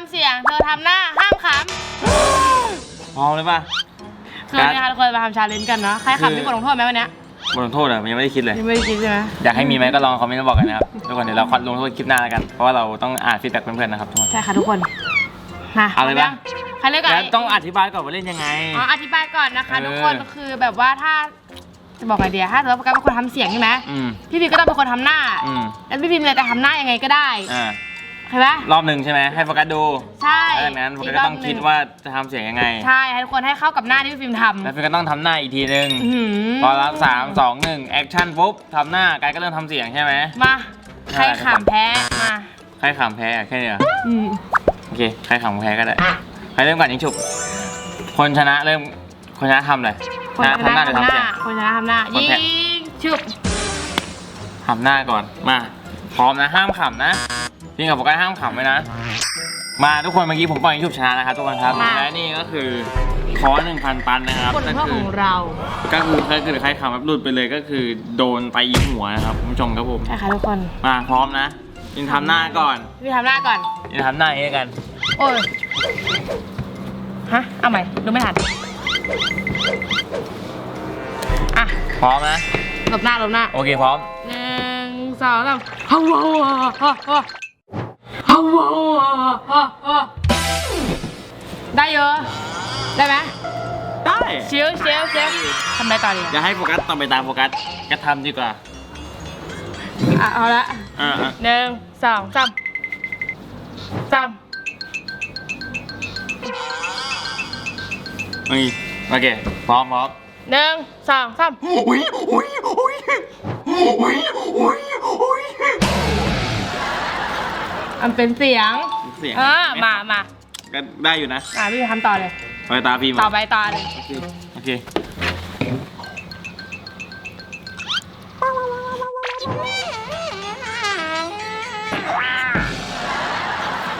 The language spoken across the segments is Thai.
ำเสียง เธอทำหน้าห้ามขพร้อมเลยป่ะำคือเนี่ยค่ะทุกคนมาทำชาเลนจ์กันเนาะใครขำมีบทลงโทษไหมวันเนี้ยบทลงโทษอะมันยังไม่ได้คิดเลย ยังไม่ได้คิดใช่ไหมอยากให้มีไหมก็ลองคอมเมนต์มาบอกกันนะครับทุกคนเดี๋ยวเราลงโทษคลิปหน้าแล้วกัน เพราะว่าเราต้องอ่านฟีดแบ็กเพื่อนๆนะครับทุกคน ใช่ค่ะทุกคนมาเอาเลยปะ ใครเลือกก่อน แล้วต้องอธิบายก่อนว่าเล่นยังไง อ๋ออธิบายก่อนนะคะ เออ ทุกคนคือแบบว่าถ้าจะบอกไงเดียถ้าสมมติว่าโฟกัสเป็นคนทำเสียงใช่ไหมอืมพี่พิมก็ต้องเป็นคนทำหน้าอืมแล้วพี่พิมเนี่ยจะทำหน้ายังไงก็ได้ อ่า ใช่ไหมรอบหนึ่งใช่ไหมให้โฟกัสดูใช่แล้วจากนั้นโฟกัสก็ต้องคิดว่าจะทำเสียงยังไง ใช่ให้ทุกคนให้เข้ากับหน้าที่พี่พิมทำแล้วโฟกัสต้องทำหน้าอีกทีนึงอื้อหืพอรับสามสองหนึ่งแอคชั่นปุ๊บทำหน้ากายก็เริ่มทำเสียงใช่ไหม มาใครขำแพ้มาใครขำแพ้อะแค่นี้เหรออืมโอเคใครขำแพ้ก็ได้ใครเริ่มก่อนยิงฉุบ คนชนะเริ่มคนชนะทำอะไรคนชนะทำหน้าหรือทำหทำเสียน้างคนชนะทำหน้าคนยิแพ้ งชุบทำหน้าก่อนมาพร้อมนะห้ามขำนะ จริงกับผมก็ห้ามขำไว้นะ มาทุกคนเมื่อกี้ผมปล่อยชุบชานะครับทุกคนครับและนี่ก็คือคอหนึ่งพันปันนะครับคนก็พ่อคืของเราก็คือถ้าเกิใครขำแบบหลุดไปเลยก็คือโดนไปยิงหัวนะครับคุณผู้ชมครับผมใช่ค่ะทุกคน มาพร้อมนะยินทำหน้าก่อนพี่ทำหน้าก่อน ยินทำหน้าเองกัน โอ้ย ฮะ เอาใหม่ ดูไม่ทัน อะ พร้อมนะหลบหน้าหลบหน้า โอเคพร้อมหนึ่งสองสามฮ่าฮ่า ได้เยอะ ได้ไหมได้เชียวเชียวเชียวทำไมต่อดีอย่าให้โฟกัสต่อไปตามโฟกัสก็ทำดีกว่าอะเอาละอ่าอ่าหนึ่งสองสามสามโอเคโอเคพร้อมพร้อมหนึ่งสองสามอุ้ยอุ้ยอุ้ยอุ้ยอุ้ยอุ้ย มันเป็นเสียง เสียงเออมามาก็ได้อยู่นะอะพี่ทำต่อเลย ไปตาพี่มาต่อไปต่อเลยโอเคโอเค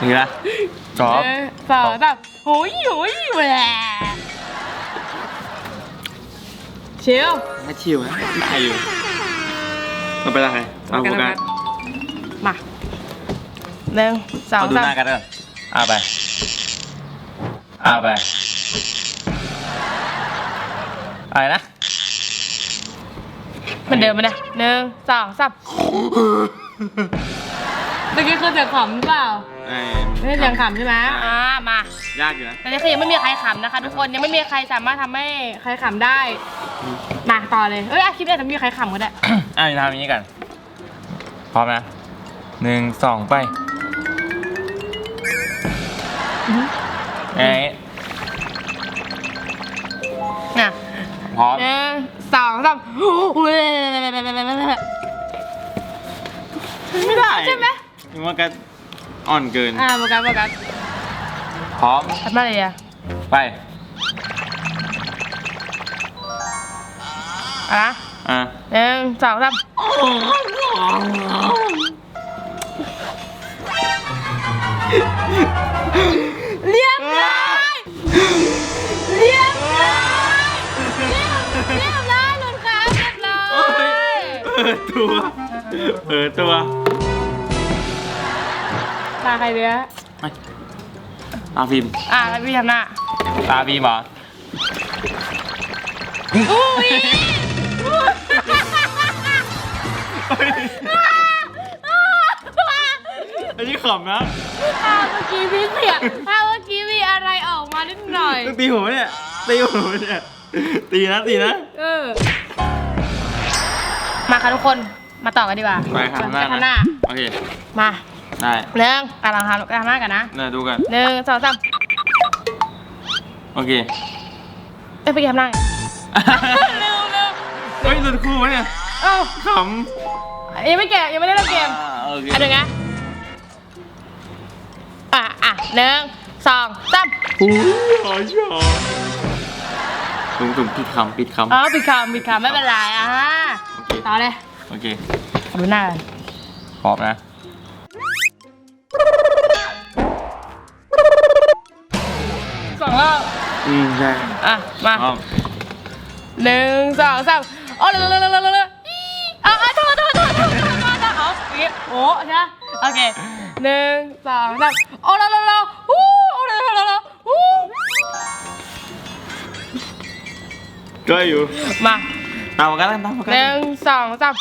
นี่ละจอบหนึ่งสองสามโอ้ยโอ้ยแหวะเชียวให้ชิวนะใครอยู่เราไปละใครตามโฟกัสมา หนึ่งสองมาดูสามหน้ากันเถอะเอาไปเอาไปอะไรนะเหมือนเดิมไหมเนี่ยหนึ่งสองสามเมื่อกี้คือเสียงขำหรือเปล่าเอ่อไม่ใช่เสียงขำใช่ไหมอ่ามา ยากอยู่นะ ตอนนี้คือยังไม่มีใครขำนะคะ ทุกคนยังไม่มีใครสามารถทำให้ใครขำได้มาต่อเลย เอ้ยอาคลิปเนี่ยจะมีใครขำก็ได้ อะทำอย่างนี้กันพร้อมนะหนึ่งสองไป ไอ้น่ะพร้อมหนึ่งสองสามอุ้ยไม่ได้ใช่ไหมมึงว่าก็อ่อนเกิน อ่าโฟกัสโฟกัสพร้อมทำอะไรอะ ไปอะอะหนึ่งสองสามเรียบร้อย เรียบร้อยเรียบเรียบร้อยหลุดขาเรียบร้อยเปิดตัวเปิดตัวตาใครเนี้ยไปตาฟิล์มอะแล้วพี่ทำหน้าตาฟิล์มเหรออุ้ยอันนี้ขำนะอะเมื่อกี้พี่เสียอะเมื่อกี้มีอะไรออกมา นิดหน่อย ต้องตีหัวเนี่ย ตีหัวเนี่ย ตีนะตีนะ เออ มาค่ะทุกคน มาต่อกันดีกว่าไปข้างหน้าข้างหน้านะโอเค มาได้หนึ่งอะลองทำทำหน้ากันนะน่าดูกันหนึ่งสองสามโอเคเอ้ยไปทำหน้าไงเร็วเร็วเฮ้ยหลุดคู่ไหมเนี่ยเอ้าขยังไม่แก่ยังไม่ได้เล่นำเกมอ่าโอเคอะเดี๋ยวนะอะอะหนึ่ง สองสามอุ้ยหอยชอบถุงถุงปิดคำปิดคำอ๋อปิดคำปิดคำไม่เป็นไรอะโอเคต่อเลยโอเคดูหน้ากันพร้อมนะสองรอบอืมใช่อะมาพร้อมหนึ่งสองสามโอ้เร็วเร็วเร็วเร็วเร็วเร็วอะอะโทษโทษโทษโทษโทษโทษเอาอย่างงี้โอ้ใช่ไหมโอเคหนึ่งสองสามโอ้เร็วเร็วเร็ว ก็อยู่มาตามกันแล้วตามกันหนึ่งสองสาม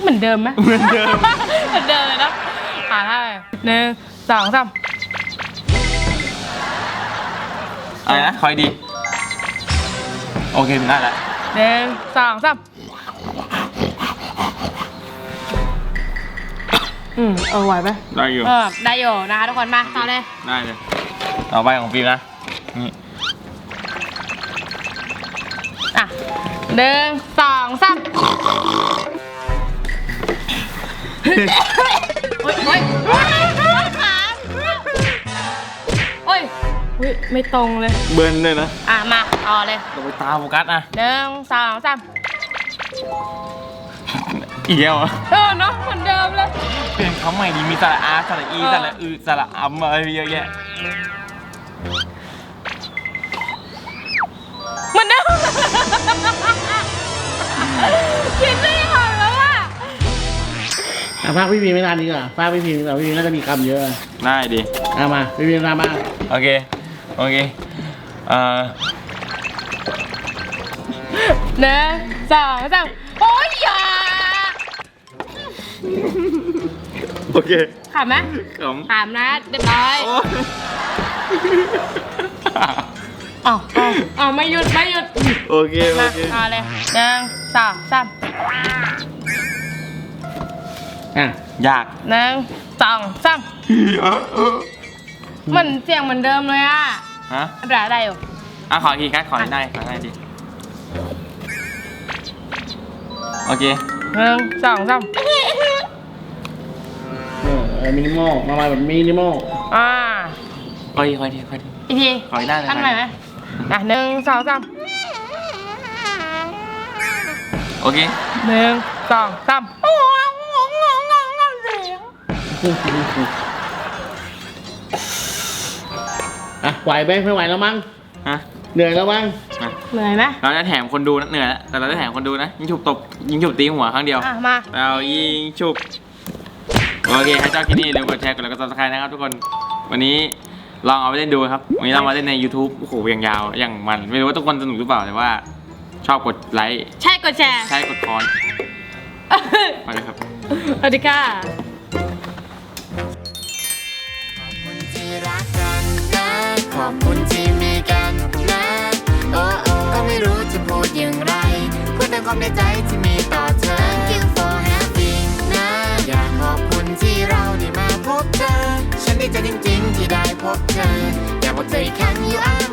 เหมือนเดิมไหมเหมือนเดิมเหมือนเดิมเลยนะหาท่าเลยหนึ่งสองสามอะไรนะคอยดี โอเคได้ล้วหนึ่งสองสาม อืมเออไหวไหมได้อยู่ เออได้อยู่นะคะทุกคนมาต่อเลยได้เลย ต่อไปของฟิล์มนะ นี่ อะหนึ่งสองสามโอ๊ยโอ๊ยโอ๊ยขาโอ๊ยอุ๊ยไม่ตรงเลย เบิร์นเลยนะอะมาต่อเลยเราไปตาโฟกัสนะหนึ่งสองสาม อีกแล้วเหรอเออเนาะเหมือนเดิมเลยเปลี่ยนคำใหม่ดีมีสระอาสระอีเออสระอืสระอัมอะไรเยอะแยะเหมือนเดิมคิดไม่ออกแล้วอะอะภาคพี่พีไม่นานดีกว่าภาคพี่พีดีกว่าพี่พีน่าจะมีคำเยอะได้ดิเอามาพี่พีตามมาโอเค โอเคเอ่อหนึ่งสองสามโอ๊ยอย่า โอเคขำไหมขำขำนะเรียบร้อยโอ้ยอ๋ออ๋ออ๋อไม่หยุดไม่หยุดโอเคโอมาเคเอาเลยหนึ่งสองสามอะยากหนึ่งสองสามเหมือนเสียงเหมือนเดิมเลยอะฮะอะไรอะไรอยู่อะขออีกทีครับขอให้ได้ขอให้ได้ดิโอเคหนึ่งสองสามเออเออมินิมอลมามาแบบมินิมอลอ่าขออีกขออีกทีขออีกทีอีกทีขอให้ได้เลยตั้งใหม่ไหมอะหนึ่งสองสามโอเคหนึ่งสองสามอะไหวไหมไม่ไหวแล้วมั้งฮะเหนื่อยแล้วมั้งมาเหนื่อยไหมเราจะแถมคนดูนะเหนื่อยแล้วแต่เราจะแถมคนดูนะยิงฉุบตบยิงฉุบตีหัวครั้งเดียวอะมาเรายิงฉุบ โอเคใครชอบคลิปนี้อย่าลืมกดแชร์กดไลค์กดซับสไครต์นะครับทุกคนวันนี้ลองเอาไปเล่นดูครับวันนี้เรามาเล่นใน YouTube โอ้โหอย่างยาวอย่างมัน ไม่รู้ว่าทุกคนสนุกหรือเปล่าแต่ว่า ชอบกดไลค์ใช่กดแชร์ ใช่กดคอนไปเลยครับ สวัสดีค่ะที่รักกันนะขอบคุณที่มีกันนะ โอ้โอ้ก็ไม่รู้จะพูดอย่างไรพูดแต่ความในใจที่ ดีใจจริงๆ ที่ได้พบเธออยากบอกเธออีกครั้งอยู่อ้า